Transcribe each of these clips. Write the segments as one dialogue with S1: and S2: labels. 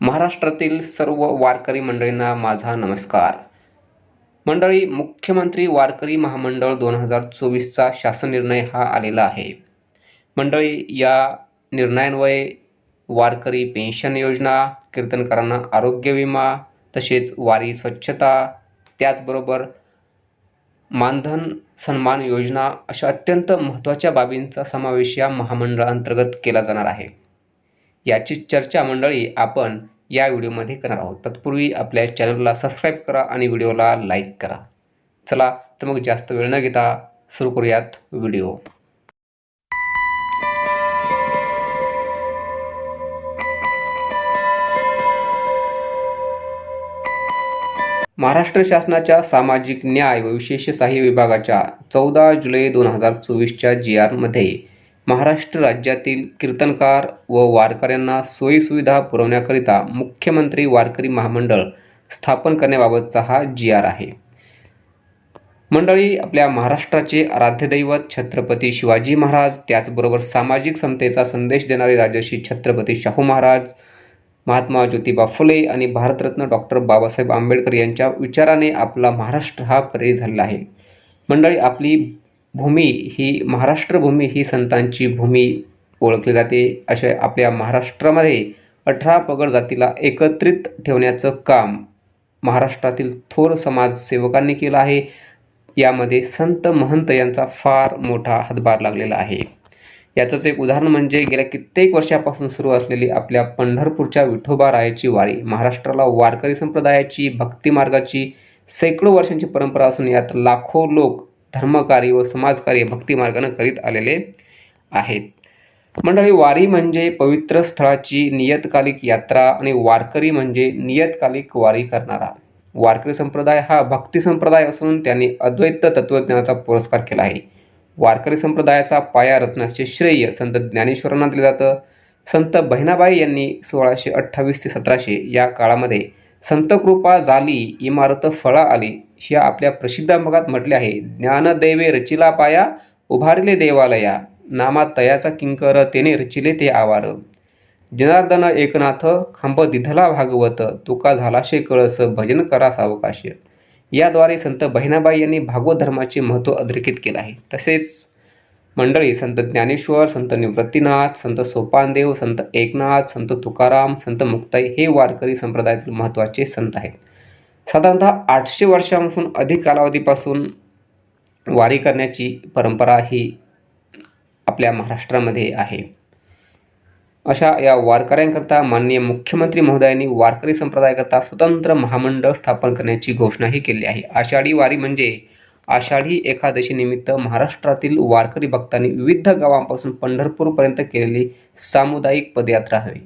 S1: महाराष्ट्रातील सर्व वारकरी मंडळींना माझा नमस्कार. मंडळी मुख्यमंत्री वारकरी महामंडळ दोन हजार चोवीसचा शासन निर्णय हा आलेला आहे. मंडळी या निर्णयान्वये वारकरी पेन्शन योजना कीर्तनकारांना आरोग्य विमा तसेच वारी स्वच्छता त्याचबरोबर मानधन सन्मान योजना अशा अत्यंत महत्त्वाच्या बाबींचा समावेश या महामंडळाअंतर्गत केला जाणार आहे. याची चर्चा मंडळी आपण या व्हिडिओमध्ये करणार आहोत. तत्पूर्वी आपल्या चॅनलला सबस्क्राईब करा आणि व्हिडिओला लाईक करा. चला तर मग जास्त वेळ न घेता सुरू करूयात व्हिडिओ. महाराष्ट्र शासनाच्या सामाजिक न्याय व विशेष सहाय्य विभागाच्या चौदा जुलै दोन हजार चोवीसच्या जी आरमध्ये महाराष्ट्र राज्यातील कीर्तनकार व वारकऱ्यांना सोयीसुविधा पुरवण्याकरिता मुख्यमंत्री वारकरी महामंडळ स्थापन करण्याबाबतचा हा जी आर आहे. मंडळी आपल्या महाराष्ट्राचे आराध्य दैवत छत्रपती शिवाजी महाराज त्याचबरोबर सामाजिक समतेचा संदेश देणारे राजर्षी छत्रपती शाहू महाराज महात्मा ज्योतिबा फुले आणि भारतरत्न डॉक्टर बाबासाहेब आंबेडकर यांच्या विचाराने आपला महाराष्ट्र हा प्रेरित झालेला आहे. मंडळी आपली भूमी ही महाराष्ट्रभूमी ही संतांची भूमी ओळखली जाते. अशा आपल्या महाराष्ट्रामध्ये अठरा पगड जातीला एकत्रित ठेवण्याचं काम महाराष्ट्रातील थोर समाजसेवकांनी केलं आहे. यामध्ये संत महंत यांचा फार मोठा हातभार लागलेला आहे. याचंच एक उदाहरण म्हणजे गेल्या कित्येक वर्षापासून सुरू असलेली आपल्या पंढरपूरच्या विठोबा रायाची वारी महाराष्ट्राला वारकरी संप्रदायाची भक्ती मार्गाची वर्षांची परंपरा असून यात लाखो लोक धर्मकार्य व समाजकार्य भक्तिमार्गानं करीत आलेले आहेत. मंडळी वारी म्हणजे पवित्र स्थळाची नियतकालिक यात्रा आणि वारकरी म्हणजे नियतकालिक वारी करणारा. वारकरी संप्रदाय हा भक्ती संप्रदाय असून त्यांनी अद्वैत तत्वज्ञानाचा पुरस्कार केला आहे. वारकरी संप्रदायाचा पाया रचण्याचे श्रेय संत ज्ञानेश्वरांना दिलं जातं. संत बहिणाबाई यांनी सोळाशे अठ्ठावीस ते सतराशे या काळामध्ये संतकृपा झाली इमारत फळा आली ह्या आपल्या प्रसिद्ध भागात म्हटले आहे ज्ञानदैवे रचिला पाया उभारले देवालया नामा तयाचा किंकर तेने रचिले ते आवार. जनार्दन एकनाथ खांब दिधला भागवत तुका झालाशे कळस भजन करा सावकाश. याद्वारे संत बहिणाबाई यांनी भागवत धर्माचे महत्त्व अधोरेखित केलं आहे. तसेच मंडळी संत ज्ञानेश्वर संत निवृत्तीनाथ संत सोपानदेव संत एकनाथ संत तुकाराम संत मुक्ताई हे वारकरी संप्रदायातील महत्त्वाचे संत आहेत. साधारणतः आठशे वर्षांहून अधिक कालावधीपासून वारी करण्याची परंपरा ही आपल्या महाराष्ट्रामध्ये आहे. अशा या वारकऱ्यांकरता माननीय मुख्यमंत्री महोदयांनी वारकरी संप्रदायाकरता स्वतंत्र महामंडळ स्थापन करण्याची घोषणाही केली आहे. आषाढी वारी म्हणजे आषाढी एकादशीनिमित्त महाराष्ट्रातील वारकरी भक्तांनी विविध गावांपासून पंढरपूरपर्यंत केलेली सामुदायिक पदयात्रा हवी.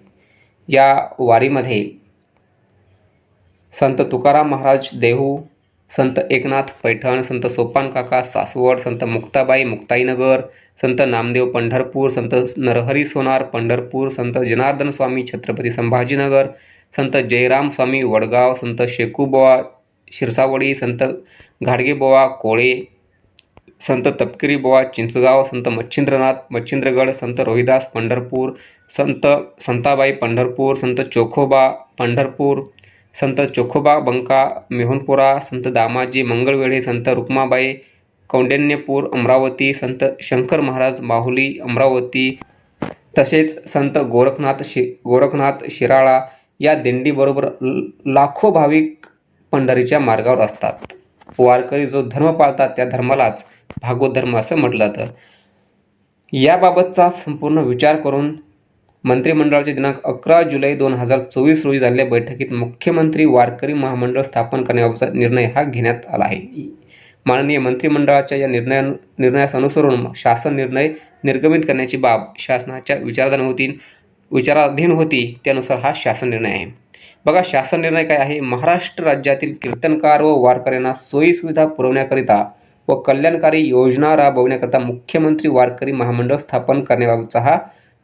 S1: या वारीमध्ये संत तुकाराम महाराज देहू संत एकनाथ पैठण संत सोपान काका सासवड संत मुक्ताबाई मुक्ताईनगर संत नामदेव पंढरपूर संत नरहरी सोनार पंढरपूर संत जनार्दन स्वामी छत्रपती संभाजीनगर संत जयराम स्वामी वडगाव संत शेकूबोवा शिरसावडी संत घाडगेबोवा कोळे संत तपकिरी बोवा चिंचगाव संत मच्छिंद्रनाथ मच्छिंद्रगड संत रोहिदास पंढरपूर संत संताबाई पंढरपूर संत चोखोबा पंढरपूर संत चोखोबा बंका मेहनपुरा संत दामाजी मंगळवेढे संत रुक्माबाई कौंडण्यपूर अमरावती संत शंकर महाराज माहुली अमरावती तसेच संत गोरखनाथ शि गोरखनाथ शिराळा या दिंडीबरोबर ल- लाखो भाविक पंढरीच्या मार्गावर असतात. वारकरी जो धर्म पाळतात त्या धर्मालाच भागवत धर्म असं म्हटलं जातं. याबाबतचा संपूर्ण विचार करून मंत्रिमंडळाचे दिनांक अकरा जुलै दोन हजार चोवीस रोजी झालेल्या बैठकीत मुख्यमंत्री वारकरी महामंडळ स्थापन करण्याबाबतचा निर्णय हा घेण्यात आला आहे. माननीय मंत्रिमंडळाच्या या निर्णया निर्णयास अनुसरून शासन निर्णय निर्गमित करण्याची बाब शासनाच्या विचाराधीन होती विचाराधीन होती त्यानुसार हा शासन निर्णय आहे. बघा शासन निर्णय काय आहे? महाराष्ट्र राज्यातील कीर्तनकार व वारकऱ्यांना सोयीसुविधा पुरवण्याकरिता व कल्याणकारी योजना राबवण्याकरिता मुख्यमंत्री वारकरी महामंडळ स्थापन करण्याबाबतचा हा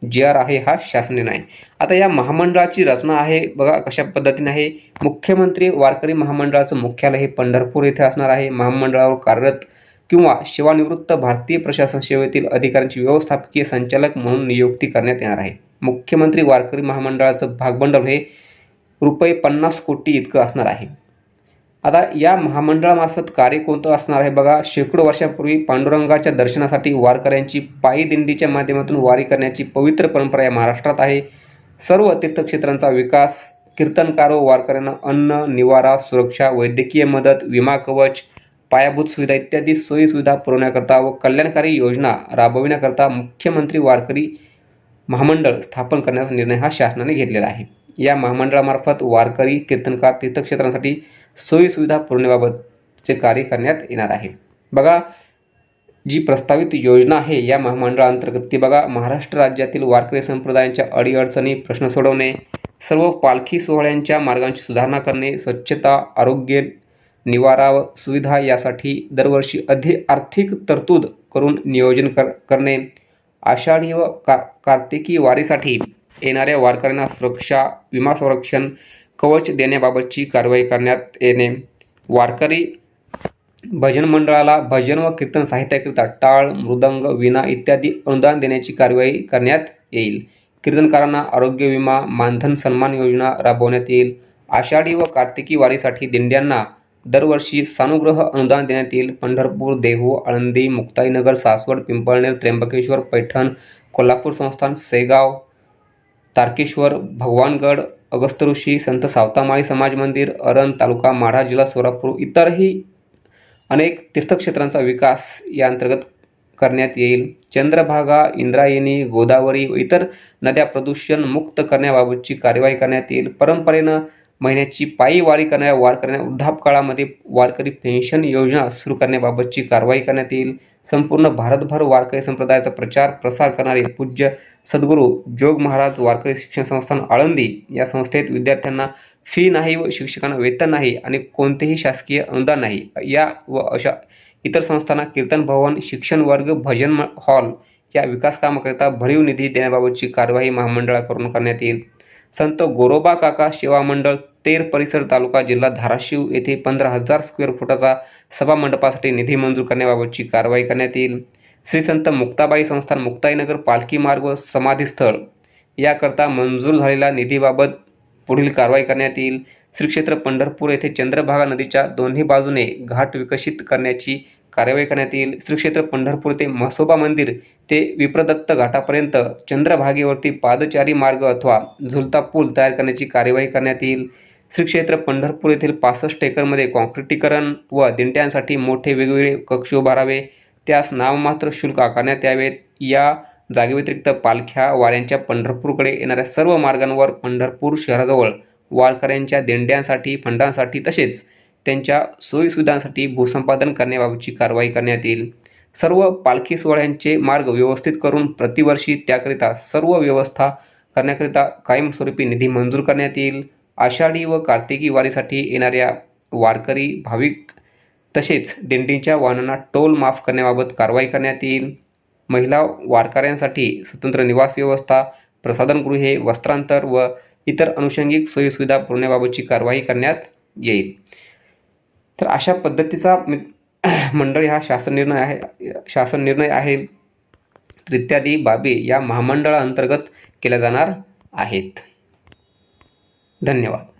S1: जी आर आहे हा शासन निर्णय. आता या महामंडळाची रचना आहे बघा कशा पद्धतीने आहे. मुख्यमंत्री वारकरी महामंडळाचं मुख्यालय हे पंढरपूर येथे असणार आहे. महामंडळावर कार्यरत किंवा सेवानिवृत्त भारतीय प्रशासन सेवेतील अधिकाऱ्यांची व्यवस्थापकीय संचालक म्हणून नियुक्ती करण्यात येणार आहे. मुख्यमंत्री वारकरी महामंडळाचं भागभांडवल हे रुपये पन्नास कोटी इतकं असणार आहे. आता या महामंडळामार्फत कार्य कोणतं असणार आहे बघा. शेकडो वर्षापूर्वी पांडुरंगाच्या दर्शनासाठी वारकऱ्यांची पायी दिंडीच्या माध्यमातून वारी करण्याची पवित्र परंपरा या महाराष्ट्रात आहे. सर्व तीर्थक्षेत्रांचा विकास कीर्तनकार व वारकऱ्यांना अन्न निवारा सुरक्षा वैद्यकीय मदत विमा कवच पायाभूत सुविधा इत्यादी सोयीसुविधा पुरवण्याकरता व कल्याणकारी योजना राबविण्याकरता मुख्यमंत्री वारकरी महामंडळ स्थापन करण्याचा निर्णय हा शासनाने घेतलेला आहे. या महामंडळामार्फत वारकरी कीर्तनकार तीर्थक्षेत्रांसाठी सोयीसुविधा पुरवण्याबाबतचे कार्य करण्यात येणार आहे. बघा जी प्रस्तावित योजना आहे या महामंडळाअंतर्गत ती बघा महाराष्ट्र राज्यातील वारकरी संप्रदायांच्या अडीअडचणी प्रश्न सोडवणे सर्व पालखी सोहळ्यांच्या मार्गांची सुधारणा करणे स्वच्छता आरोग्य निवारा व सुविधा यासाठी दरवर्षी अधि आर्थिक तरतूद करून नियोजन कर करणे आषाढी व का कार्तिकी वारीसाठी येणाऱ्या वारकऱ्यांना सुरक्षा विमा संरक्षण कवच देण्याबाबतची कारवाई करण्यात येणे. वारकरी भजन मंडळाला भजन व कीर्तन साहित्याकरिता टाळ मृदंग विना इत्यादी अनुदान देण्याची कारवाई करण्यात येईल. कीर्तनकारांना आरोग्य विमा मानधन सन्मान योजना राबवण्यात येईल. आषाढी व कार्तिकी वारीसाठी दिंड्यांना दरवर्षी सानुग्रह अनुदान देण्यात येईल. पंढरपूर देहू आळंदी मुक्ताईनगर सासवड पिंपळनेर त्र्यंबकेश्वर पैठण कोल्हापूर संस्थान सेगाव तारकेश्वर भगवानगड अगस्त ऋषी संत सावतामाळी समाज मंदिर अरण तालुका माढा जिल्हा सोलापूर इतरही अनेक तीर्थक्षेत्रांचा विकास या अंतर्गत करण्यात येईल. चंद्रभागा इंद्रायणी गोदावरी व इतर नद्या प्रदूषण मुक्त करण्याबाबतची कार्यवाही करण्यात येईल. परंपरेनं महिन्याची पायी वारी करणाऱ्या वारकऱ्यांना वृद्धापकाळामध्ये वारकरी पेन्शन योजना सुरू करण्याबाबतची कारवाई करण्यात येईल. संपूर्ण भारतभर वारकरी संप्रदायाचा प्रचार प्रसार करणारे पूज्य सद्गुरू जोग महाराज वारकरी शिक्षण संस्थान आळंदी या संस्थेत विद्यार्थ्यांना फी नाही व शिक्षकांना वेतन नाही आणि कोणतेही शासकीय अनुदान नाही. या व अशा इतर संस्थांना कीर्तन भवन शिक्षण वर्ग भजन हॉल या विकास कामाकरिता भरीव निधी देण्याबाबतची कारवाई महामंडळाकडून करण्यात येईल. संत गोरोबा काका सेवा मंडळ तेर परिसर तालुका जिल्हा धाराशिव येथे पंधरा हजार स्क्वेअर फुटाचा सभा मंडपासाठी निधी मंजूर करण्याबाबतची कारवाई करण्यात येईल. श्री संत मुक्ताबाई संस्थान मुक्ताईनगर पालखी मार्ग व समाधीस्थळ याकरता मंजूर झालेल्या निधीबाबत पुढील कारवाई करण्यात येईल. श्री क्षेत्र पंढरपूर येथे चंद्रभागा नदीच्या दोन्ही बाजूने घाट विकसित करण्याची कार्यवाही करण्यात येईल श्री क्षेत्र पंढरपूर ते म्हसोबा मंदिर ते विप्रदत्त घाटापर्यंत चंद्रभागेवरती पादचारी मार्ग अथवा झुलता पूल तयार करण्याची कार्यवाही करण्यात येईल श्री क्षेत्र पंढरपूर येथील पासष्ट एकरमध्ये कॉन्क्रिटीकरण व दिंड्यांसाठी मोठे वेगवेगळे कक्ष उभारावे त्यास नाममात्र शुल्क आकारण्यात यावेत. या जागेव्यतिरिक्त पालख्या वाऱ्यांच्या पंढरपूरकडे येणाऱ्या सर्व मार्गांवर पंढरपूर शहराजवळ वारकऱ्यांच्या दिंड्यांसाठी फंडांसाठी तसेच त्यांच्या सोयीसुविधांसाठी भूसंपादन करण्याबाबतची कारवाई करण्यात येईल. सर्व पालखी सोहळ्यांचे मार्ग व्यवस्थित करून प्रतिवर्षी त्याकरिता सर्व व्यवस्था करण्याकरिता कायमस्वरूपी निधी मंजूर करण्यात येईल. आषाढी व कार्तिकी वारीसाठी येणाऱ्या वारकरी भाविक तसेच दिंडींच्या वाहनांना टोल माफ करण्याबाबत कारवाई करण्यात येईल. महिला वारकऱ्यांसाठी स्वतंत्र निवास व्यवस्था प्रसाधनगृहे वस्त्रांतर व इतर अनुषंगिक सोयीसुविधा पुरवण्याबाबतची कारवाई करण्यात येईल. तर अशा पद्धतीचा मि- हा शासन निर्णय आहे शासन निर्णय आहे. तर इत्यादी बाबी या महामंडळाअंतर्गत केल्या जाणार आहेत. धन्यवाद.